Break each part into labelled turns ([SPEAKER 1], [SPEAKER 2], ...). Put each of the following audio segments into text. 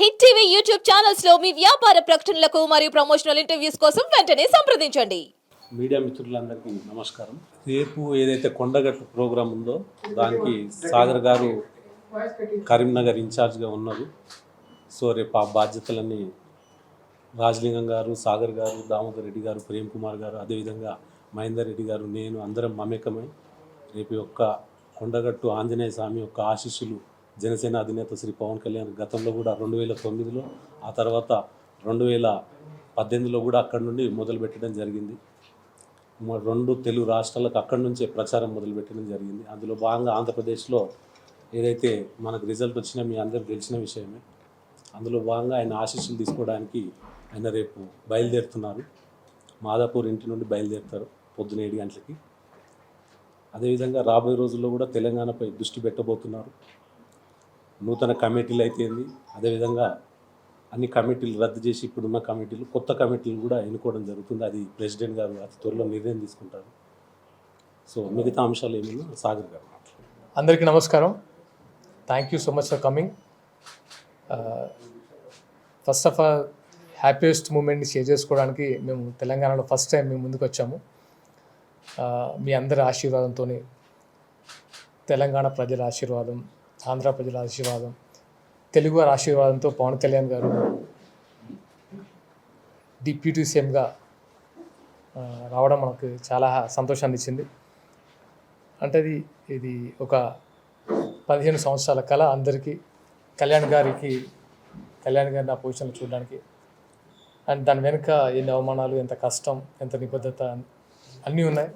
[SPEAKER 1] Hit TV YouTube ఛానల్స్లో మీ వ్యాపార ప్రకటనలకు మరియు ప్రమోషనల్ ఇంటర్వ్యూస్ కోసం వెంటనే సంప్రదించండి.
[SPEAKER 2] మీడియా మిత్రులందరికీ నమస్కారం. రేపు ఏదైతే కొండగట్టు ప్రోగ్రాం ఉందో దానికి సాగర్ గారు కరీంనగర్ ఇన్ఛార్జ్గా ఉన్నారు. సో రేపు ఆ బాధ్యతలన్నీ రాజలింగం గారు సాగర్ గారు దామోదర్ రెడ్డి గారు ప్రేమ్ కుమార్ గారు అదేవిధంగా మహేందర్ రెడ్డి గారు నేను అందరం మమేకమై రేపు యొక్క కొండగట్టు ఆంజనేయ స్వామి యొక్క ఆశీస్సులు జనసేన అధినేత శ్రీ పవన్ కళ్యాణ్ గతంలో కూడా రెండు వేల తొమ్మిదిలో ఆ తర్వాత రెండు వేల పద్దెనిమిదిలో కూడా అక్కడి నుండి మొదలుపెట్టడం జరిగింది. రెండు తెలుగు రాష్ట్రాలకు అక్కడి నుంచే ప్రచారం మొదలుపెట్టడం జరిగింది. అందులో భాగంగా ఆంధ్రప్రదేశ్లో ఏదైతే మనకు రిజల్ట్ వచ్చినా మీ అందరికి తెలిసిన విషయమే. అందులో భాగంగా ఆయన ఆశీస్సులు తీసుకోవడానికి ఆయన రేపు బయలుదేరుతున్నారు. మాదాపూర్ ఇంటి నుండి బయలుదేరుతారు పొద్దున ఏడు గంటలకి. అదేవిధంగా రాబోయే రోజుల్లో కూడా తెలంగాణపై దృష్టి పెట్టబోతున్నారు. నూతన కమిటీలు అయితేంది అదేవిధంగా అన్ని కమిటీలు రద్దు చేసి ఇప్పుడున్న కమిటీలు కొత్త కమిటీలు కూడా ఎన్నుకోవడం జరుగుతుంది. అది ప్రెసిడెంట్ గారు అతి త్వరలో నిర్ణయం తీసుకుంటారు. సో మిగతా అంశాలు ఏమైనా సాగర్ గారు
[SPEAKER 3] అందరికీ నమస్కారం. Thank you so much for coming first of all happiest మూమెంట్ని share చేసుకోవడానికి మేము తెలంగాణలో ఫస్ట్ టైం మేము ముందుకు వచ్చాము. Uh, మీ అందరి ఆశీర్వాదంతో తెలంగాణ ప్రజల ఆశీర్వాదం ఆంధ్ర ప్రజల ఆశీర్వాదం తెలుగు వారి ఆశీర్వాదంతో పవన్ కళ్యాణ్ గారు డిప్యూటీ సీఎంగా రావడం మనకు చాలా సంతోషాన్ని ఇచ్చింది. అంటే ఇది ఇది ఒక పదిహేను సంవత్సరాల కళ అందరికీ కళ్యాణ్ గారికి కళ్యాణ్ గారిని ఆ పొజిషన్లో చూడడానికి. అండ్ దాని వెనుక ఎన్ని అవమానాలు ఎంత కష్టం ఎంత నిబద్ధత అన్నీ ఉన్నాయి.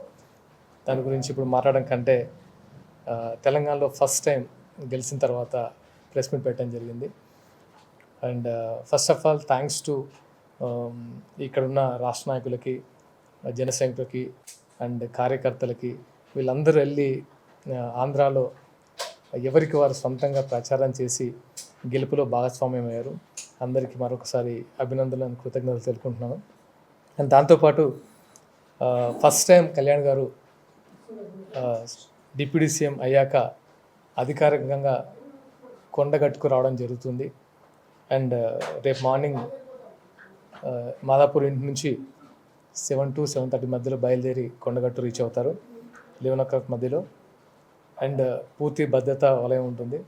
[SPEAKER 3] దాని గురించి ఇప్పుడు మాట్లాడడం కంటే తెలంగాణలో ఫస్ట్ టైం గెలిచిన తర్వాత ప్రెస్ మీట్ పెట్టడం జరిగింది. And first of all thanks to ఇక్కడున్న రాష్ట్ర నాయకులకి జన సైనికులకి అండ్ కార్యకర్తలకి వీళ్ళందరూ వెళ్ళి uh, ఆంధ్రాలో ఎవరికి వారు సొంతంగా ప్రచారం చేసి గెలుపులో భాగస్వామ్యం అయ్యారు అందరికీ మరొకసారి అభినందనలు కృతజ్ఞతలు తెలుపుకుంటున్నాను. అండ్ దాంతోపాటు ఫస్ట్ uh, టైం కళ్యాణ్ గారు uh, డిప్యూటీ సీఎం అయ్యాక అధికారికంగా కొండగట్టుకు రావడం జరుగుతుంది. అండ్ uh, రేపు మార్నింగ్ uh, మాదాపూర్ ఇంటి నుంచి సెవెన్ టు సెవెన్ థర్టీ మధ్యలో బయలుదేరి కొండగట్టు రీచ్ అవుతారు. లెవెన్ ఓ క్లాక్ మధ్యలో. అండ్ uh, పూర్తి భద్రత వలయం ఉంటుంది.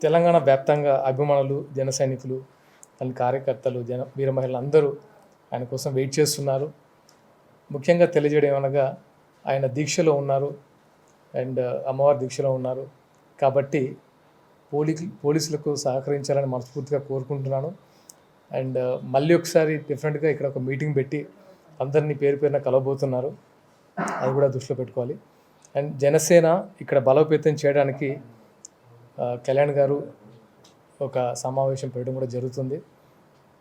[SPEAKER 3] తెలంగాణ వ్యాప్తంగా అభిమానులు జన సైనికులు అండ్ కార్యకర్తలు జన వీర మహిళలు అందరూ ఆయన కోసం వెయిట్ చేస్తున్నారు. ముఖ్యంగా తెలియజేయడం ఏమనగా ఆయన దీక్షలో ఉన్నారు. అండ్ అమ్మవారి దీక్షలో ఉన్నారు. కాబట్టి పోలీ పోలీసులకు సహకరించాలని మనస్ఫూర్తిగా కోరుకుంటున్నాను. అండ్ మళ్ళీ ఒకసారి డిఫరెంట్గా ఇక్కడ ఒక మీటింగ్ పెట్టి అందరినీ పేరు పేరున కలవబోతున్నారు. అది కూడా దృష్టిలో పెట్టుకోవాలి. అండ్ జనసేన ఇక్కడ బలోపేతం చేయడానికి కళ్యాణ్ గారు ఒక సమావేశం పెట్టడం కూడా జరుగుతుంది.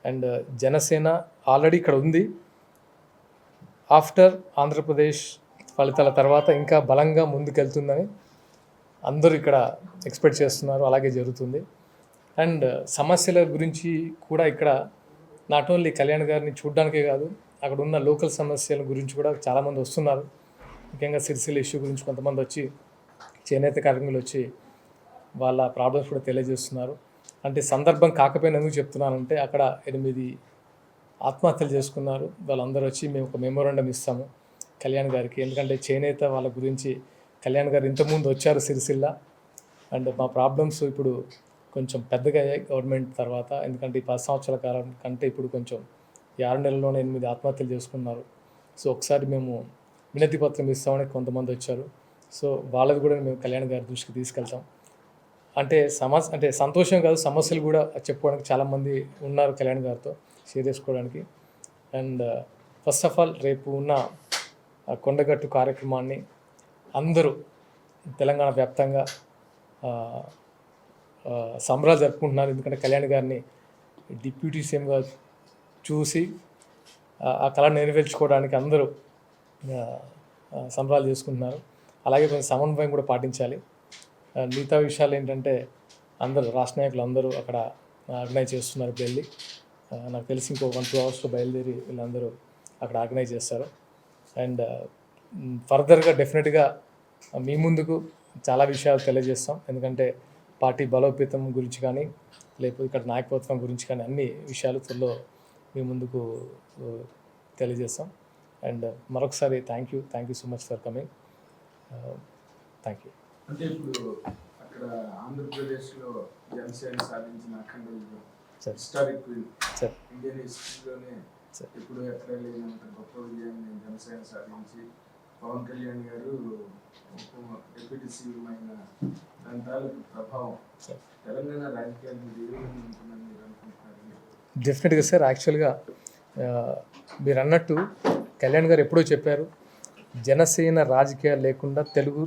[SPEAKER 3] అండ్ జనసేన ఆల్రెడీ ఇక్కడ ఉంది. ఆఫ్టర్ ఆంధ్రప్రదేశ్ ఫలితాల తర్వాత ఇంకా బలంగా ముందుకెళ్తుందని అందరూ ఇక్కడ ఎక్స్పెక్ట్ చేస్తున్నారు. అలాగే జరుగుతుంది. అండ్ సమస్యల గురించి కూడా ఇక్కడ నాట్ ఓన్లీ కళ్యాణ్ గారిని చూడడానికే కాదు అక్కడ ఉన్న లోకల్ సమస్యల గురించి కూడా చాలామంది వస్తున్నారు. ముఖ్యంగా సిరిసిల్ల ఇష్యూ గురించి కొంతమంది వచ్చి చేనేత కార్మికులు వచ్చి వాళ్ళ ప్రాబ్లమ్స్ కూడా తెలియజేస్తున్నారు. అంటే సందర్భం కాకపోయినా ఎందుకు చెప్తున్నానంటే అక్కడ ఎనిమిది ఆత్మహత్యలు చేసుకున్నారు. వాళ్ళందరూ వచ్చి మేము ఒక మెమోరాండం ఇస్తాము. కళ్యాణ్ గారికి. ఎందుకంటే చేనేత వాళ్ళ గురించి కళ్యాణ్ గారు ఇంతకుముందు వచ్చారు సిరిసిల్ల. అండ్ మా ప్రాబ్లమ్స్ ఇప్పుడు కొంచెం పెద్దగా అయ్యాయి గవర్నమెంట్ తర్వాత. ఎందుకంటే ఈ పది సంవత్సరాల కాలం కంటే ఇప్పుడు కొంచెం ఈ ఆరు నెలల్లోనే ఎనిమిది ఆత్మహత్యలు చేసుకున్నారు. సో ఒకసారి మేము వినతి పత్రం ఇస్తామని కొంతమంది వచ్చారు. సో వాళ్ళది కూడా మేము కళ్యాణ్ గారి దృష్టికి తీసుకెళ్తాం. అంటే సమస్య అంటే సంతోషం కాదు సమస్యలు కూడా చెప్పుకోవడానికి చాలామంది ఉన్నారు కళ్యాణ్ గారితో షేర్ చేసుకోవడానికి. అండ్ ఫస్ట్ ఆఫ్ ఆల్ రేపు ఉన్న కొండగట్టు కార్యక్రమాన్ని అందరూ తెలంగాణ వ్యాప్తంగా సంబరాలు జరుపుకుంటున్నారు. ఎందుకంటే కళ్యాణ్ గారిని డిప్యూటీ సీఎంగా చూసి ఆ, కళ నెరవేర్చుకోవడానికి అందరూ సంబరాలు చేసుకుంటున్నారు. అలాగే కొంచెం సమన్వయం కూడా పాటించాలి. మిగతా విషయాలు ఏంటంటే అందరూ రాష్ట్ర నాయకులు అందరూ అక్కడ ఆర్గనైజ్ చేస్తున్నారు వెళ్ళి నాకు తెలిసి ఇంకో వన్ టూ అవర్స్లో బయలుదేరి వీళ్ళందరూ అక్కడ ఆర్గనైజ్ చేస్తారు. అండ్ ఫర్దర్గా డెఫినెట్గా మీ ముందుకు చాలా విషయాలు తెలియజేస్తాం. ఎందుకంటే పార్టీ బలోపేతం గురించి కానీ లేకపోతే ఇక్కడ నాయకత్వం గురించి కానీ అన్ని విషయాలు త్వరలో మీ ముందుకు తెలియజేస్తాం. అండ్ మరొకసారి thank you thank you so much for coming thank you
[SPEAKER 4] అంటే ఇప్పుడు అక్కడ ఆంధ్రప్రదేశ్లో జనసేన సాధించిన అఖండ
[SPEAKER 3] సార్.
[SPEAKER 4] హిస్టారిక్ ఇండియన్ హిస్టరీలోనే
[SPEAKER 3] సార్.
[SPEAKER 4] ఎప్పుడు ఎక్కడ లేనంత గొప్ప విజయాన్ని జనసేన సాధించి పవన్ కళ్యాణ్ గారు డిప్యూటీ సీఎం అయిన దాని తాలూకు ప్రభావం. తెలంగాణ ఉంటుందని మీరు అనుకుంటున్నారు
[SPEAKER 3] డెఫినెట్గా సార్ యాక్చువల్గా మీరు అన్నట్టు కళ్యాణ్ గారు ఎప్పుడో చెప్పారు జనసేన రాజకీయాలు లేకుండా తెలుగు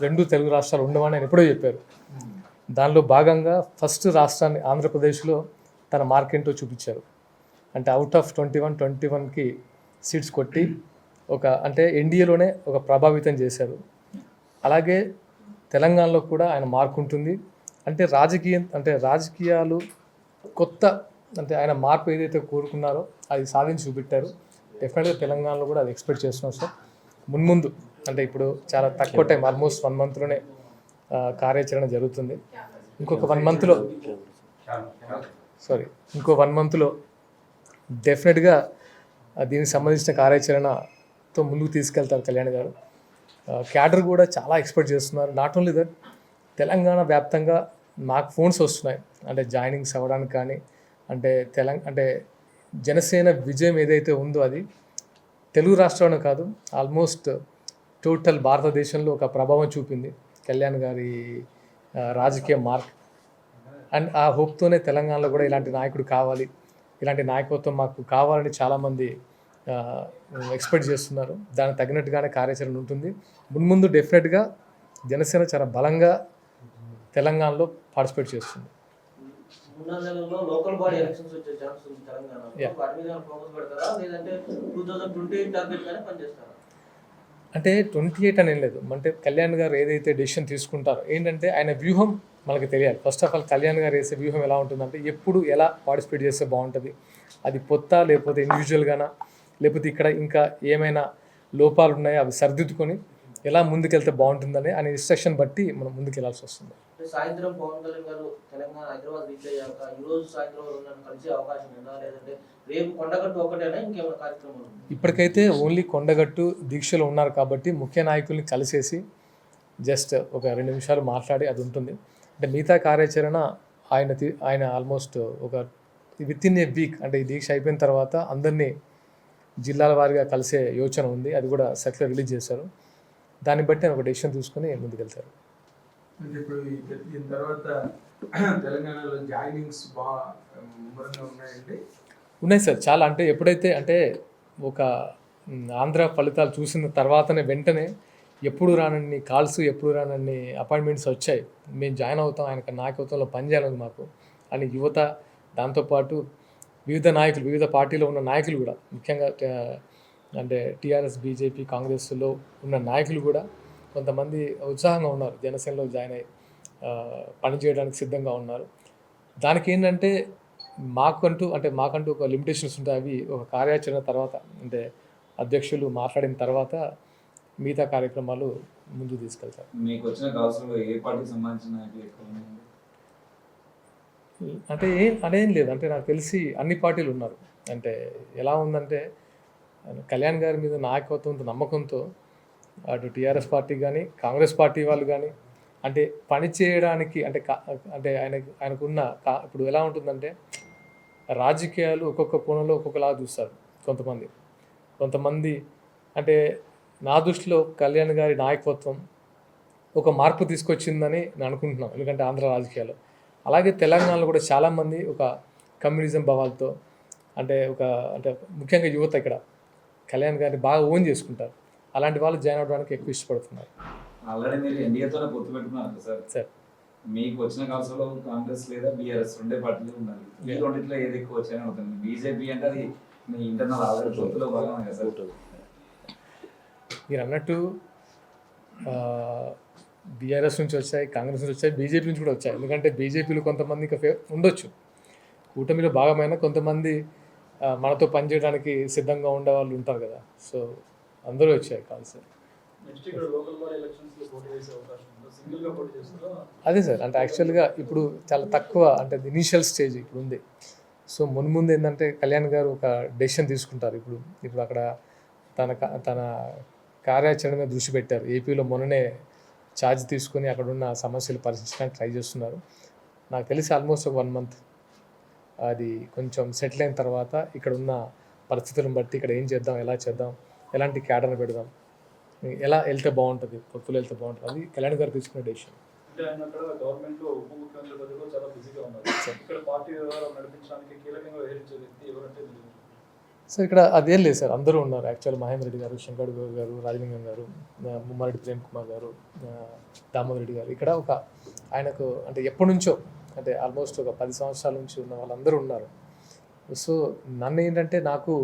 [SPEAKER 3] రెండు తెలుగు రాష్ట్రాలు ఉండవని ఆయన ఎప్పుడో చెప్పారు. దానిలో భాగంగా ఫస్ట్ రాష్ట్రాన్ని ఆంధ్రప్రదేశ్లో తన మార్క్ ఏంటో చూపించారు. అంటే out of twenty one twenty వన్కి సీట్స్ కొట్టి ఒక అంటే ఎన్డీఏలోనే ఒక ప్రభావితం చేశారు. అలాగే తెలంగాణలో కూడా ఆయన మార్క్ ఉంటుంది. అంటే రాజకీయం అంటే రాజకీయాలు కొత్త అంటే ఆయన మార్పు ఏదైతే కోరుకున్నారో అది సాధించి చూపెట్టారు. డెఫినెట్గా తెలంగాణలో కూడా అది ఎక్స్పెక్ట్ చేస్తున్నాం సార్ మున్ముందు అంటే ఇప్పుడు చాలా తక్కువ టైం ఆల్మోస్ట్ వన్ మంత్లోనే కార్యాచరణ జరుగుతుంది. ఇంకొక వన్ మంత్లో సారీ ఇంకో వన్ మంత్లో డెఫినెట్గా దీనికి సంబంధించిన కార్యాచరణతో ముందుకు తీసుకెళ్తారు కళ్యాణ్ గారు. క్యాడర్ కూడా చాలా ఎక్స్పెక్ట్ చేస్తున్నారు. నాట్ ఓన్లీ దట్ తెలంగాణ వ్యాప్తంగా నాకు ఫోన్స్ వస్తున్నాయి. అంటే జాయినింగ్స్ అవ్వడానికి కానీ అంటే తెలంగాణ అంటే జనసేన విజయం ఏదైతే ఉందో అది తెలుగు రాష్ట్రంలో కాదు ఆల్మోస్ట్ టోటల్ భారతదేశంలో ఒక ప్రభావం చూపింది కళ్యాణ్ గారి రాజకీయ మార్క్. అండ్ ఆ హోప్తోనే తెలంగాణలో కూడా ఇలాంటి నాయకుడు కావాలి. ఇలాంటి నాయకత్వం మాకు కావాలని చాలామంది ఎక్స్పెక్ట్ చేస్తున్నారు. దానికి తగినట్టుగానే కార్యాచరణ ఉంటుంది. మున్ముందు డెఫినెట్గా జనసేన చాలా బలంగా తెలంగాణలో పార్టిసిపేట్ చేస్తుంది. అంటే ట్వంటీ ఎయిట్ అని ఏం లేదు. అంటే కళ్యాణ్ గారు ఏదైతే డెసిషన్ తీసుకుంటారో ఏంటంటే ఆయన వ్యూహం మనకు తెలియాలి. ఫస్ట్ ఆఫ్ ఆల్ కళ్యాణ్ గారు వేసే వ్యూహం ఎలా ఉంటుందంటే ఎప్పుడు ఎలా పార్టిసిపేట్ చేస్తే బాగుంటుంది? అది పొత్త లేకపోతే ఇండివిజువల్గానా లేకపోతే ఇక్కడ ఇంకా ఏమైనా లోపాలు ఉన్నాయో? అవి సరిదిద్దుకొని ఎలా ముందుకెళ్తే బాగుంటుందని అనే ఇన్స్ట్రక్షన్ బట్టి మనం ముందుకు వెళ్ళాల్సి వస్తుంది
[SPEAKER 5] సాయంత్రం పవన్ కళ్యాణ్ గారు తెలంగాణ హైదరాబాద్ రీచ్ అయ్యాక ఈ రోజు సాయంత్రం కలిసే అవకాశం ఉందా? లేదంటే రేపు కొండగట్టు ఒకటేనా ఇంకేమైనా కార్యక్రమాలు ఉందా?
[SPEAKER 3] ఇప్పటికైతే ఓన్లీ కొండగట్టు దీక్షలో ఉన్నారు కాబట్టి ముఖ్య నాయకుల్ని కలిసేసి జస్ట్ ఒక రెండు నిమిషాలు మాట్లాడి అది ఉంటుంది. అంటే మిగతా కార్యాచరణ ఆయన ఆయన ఆల్మోస్ట్ ఒక విత్ ఇన్ ఏ వీక్ అంటే ఈ దీక్ష అయిపోయిన తర్వాత అందరినీ జిల్లాల వారీగా కలిసే యోచన ఉంది. అది కూడా సర్క్యులర్ రిలీజ్ చేశారు. దాన్ని బట్టి ఆయన ఒక డెసిషన్ తీసుకుని ముందుకెళ్తారు.
[SPEAKER 4] ఇప్పుడు దీని తర్వాత తెలంగాణలో జాయినింగ్స్ బాగా ముమ్మరంగా ఉన్నాయండి?
[SPEAKER 3] ఉన్నాయి సార్. చాలా అంటే ఎప్పుడైతే అంటే ఒక ఆంధ్ర ఫలితాలు చూసిన తర్వాతనే వెంటనే ఎప్పుడు రానన్ని కాల్స్ ఎప్పుడు రానన్ని అపాయింట్మెంట్స్ వచ్చాయి. మేము జాయిన్ అవుతాం ఆయన నాయకత్వంలో పనిచేయాలని మాకు. అని యువత దాంతోపాటు వివిధ నాయకులు వివిధ పార్టీలో ఉన్న నాయకులు కూడా ముఖ్యంగా అంటే టీఆర్ఎస్ బీజేపీ కాంగ్రెస్లో ఉన్న నాయకులు కూడా కొంతమంది ఉత్సాహంగా ఉన్నారు. జనసేనలో జాయిన్ అయ్యి పనిచేయడానికి సిద్ధంగా ఉన్నారు. దానికి ఏంటంటే మాకంటూ అంటే మాకంటూ ఒక లిమిటేషన్స్ ఉంటాయి. అవి ఒక కార్యాచరణ తర్వాత అంటే అధ్యక్షులు మాట్లాడిన తర్వాత మిగతా కార్యక్రమాలు ముందు తీసుకెళ్తారు.
[SPEAKER 6] మీకు వచ్చిన కాల్స్లో ఏ పార్టీకి సంబంధించిన?
[SPEAKER 3] అంటే ఏం అదేం లేదు. అంటే నాకు తెలిసి అన్ని పార్టీలు ఉన్నారు. అంటే ఎలా ఉందంటే కళ్యాణ్ గారి మీద నాయకత్వంతో నమ్మకంతో అటు టీఆర్ఎస్ పార్టీ కానీ కాంగ్రెస్ పార్టీ వాళ్ళు కానీ అంటే పని చేయడానికి అంటే అంటే ఆయన ఆయనకున్న కా- ఇప్పుడు ఎలా ఉంటుందంటే రాజకీయాలు ఒక్కొక్క కోణంలో ఒక్కొక్కలా చూస్తారు కొంతమంది. కొంతమంది అంటే నా దృష్టిలో కళ్యాణ్ గారి నాయకత్వం ఒక మార్పు తీసుకొచ్చిందని నేను అనుకుంటున్నాను. ఎందుకంటే ఆంధ్ర రాజకీయాల్లో అలాగే తెలంగాణలో కూడా చాలామంది ఒక కమ్యూనిజం భావాలతో అంటే ఒక అంటే ముఖ్యంగా యువత ఇక్కడ కళ్యాణ్ గారిని బాగా ఓన్ చేసుకుంటారు. అలాంటి వాళ్ళు జాయిన్ అవ్వడానికి ఎక్కువ ఇష్టపడుతున్నారు.
[SPEAKER 6] ఆల్రెడీ మీరు ఎన్డీఏతోనే పొత్తు పెట్టుకున్నారు కదా సార్.
[SPEAKER 3] సార్.
[SPEAKER 6] మీకు వచ్చిన కాల్స్లో కాంగ్రెస్ లేదా బీఆర్ఎస్ రెండే పార్టీలు ఉండాలి. ఈ రెండిట్లో ఏది ఎక్కువ వచ్చాయని అవుతుంది బీజేపీ అంటే అది మీ ఇంటర్నల్ ఆల్రెడీ పొత్తులో భాగమే కదా సార్.
[SPEAKER 3] మీరు అన్నట్టు బీఆర్ఎస్ నుంచి వచ్చాయి కాంగ్రెస్ నుంచి వచ్చాయి బీజేపీ నుంచి కూడా వచ్చాయి. ఎందుకంటే బీజేపీలో కొంతమంది ఇంకా ఉండొచ్చు. కూటమిలో భాగమైన కొంతమంది మనతో పనిచేయడానికి సిద్ధంగా ఉండే వాళ్ళు ఉంటారు కదా. సో అందరూ వచ్చాయి కాల్స్ అదే సార్ అంటే యాక్చువల్గా ఇప్పుడు చాలా తక్కువ అంటే ఇనీషియల్ స్టేజ్ ఇప్పుడు ఉంది. సో మున్ముందు ఏంటంటే కళ్యాణ్ గారు ఒక డెసిషన్ తీసుకుంటారు ఇప్పుడు. ఇప్పుడు అక్కడ తన తన కార్యాచరణ మీద దృష్టి పెట్టారు. ఏపీలో మొన్ననే ఛార్జ్ తీసుకొని అక్కడ ఉన్న సమస్యలు పరిశీలించడానికి ట్రై చేస్తున్నారు. నాకు తెలిసి ఆల్మోస్ట్ ఒక వన్ మంత్ అది కొంచెం సెటిల్ అయిన తర్వాత ఇక్కడ ఉన్న పరిస్థితులను బట్టి ఇక్కడ ఏం చేద్దాం ఎలా చేద్దాం ఎలాంటి క్యాడర్ని పెడదాం ఎలా వెళ్తే బాగుంటుంది పొత్తులు వెళ్తే బాగుంటుంది అది కళ్యాణ్ గారు తీసుకునే డెసిషన్
[SPEAKER 7] అంటే
[SPEAKER 3] సార్ ఇక్కడ అదేం లేదు సార్ అందరూ ఉన్నారు. యాక్చువల్ మహేందర్ రెడ్డి గారు శంకర్ గౌడ్ గారు రాజలింగం గారు ముమ్మారెడ్డి ప్రేమ్ కుమార్ గారు దామోదర్ రెడ్డి గారు. ఇక్కడ ఒక ఆయనకు అంటే ఎప్పటి నుంచో అంటే ఆల్మోస్ట్ ఒక పది సంవత్సరాల నుంచి ఉన్న వాళ్ళందరూ ఉన్నారు. సో నన్ను ఏంటంటే నాకు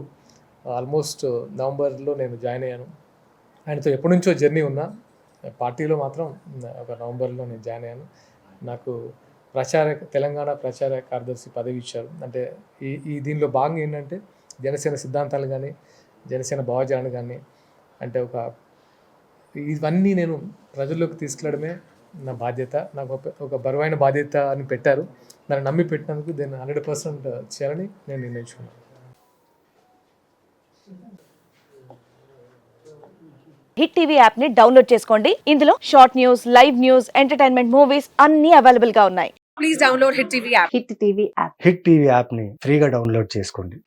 [SPEAKER 3] ఆల్మోస్ట్ నవంబర్లో నేను జాయిన్ అయ్యాను. ఆయనతో ఎప్పటి నుంచో జర్నీ ఉన్నా పార్టీలో మాత్రం ఒక నవంబర్లో నేను జాయిన్ అయ్యాను. నాకు ప్రచార తెలంగాణ ప్రచార కార్యదర్శి పదవి ఇచ్చారు. అంటే ఈ ఈ దీనిలో భాగంగా ఏంటంటే జనసేన సిద్ధాంతాలు కానీ జనసేన భావజాలను కానీ అంటే ఒక ఇవన్నీ నేను ప్రజల్లోకి తీసుకెళ్ళడమే నా బాధ్యత. నాకు ఒక బరువైన బాధ్యత అని పెట్టారు. దాన్ని నమ్మి పెట్టినందుకు దీన్ని హండ్రెడ్ పర్సెంట్ చేయాలని నేను నిర్ణయించుకున్నాను.
[SPEAKER 8] హిట్ టీవీ యాప్ని డౌన్లోడ్ చేసుకోండి. ఇందులో short news live news entertainment movies అన్ని అవైలబుల్గా ఉన్నాయి.
[SPEAKER 9] Hit TV app.
[SPEAKER 10] Hit TV యాప్ని ఫ్రీగా డౌన్లోడ్ చేసుకోండి.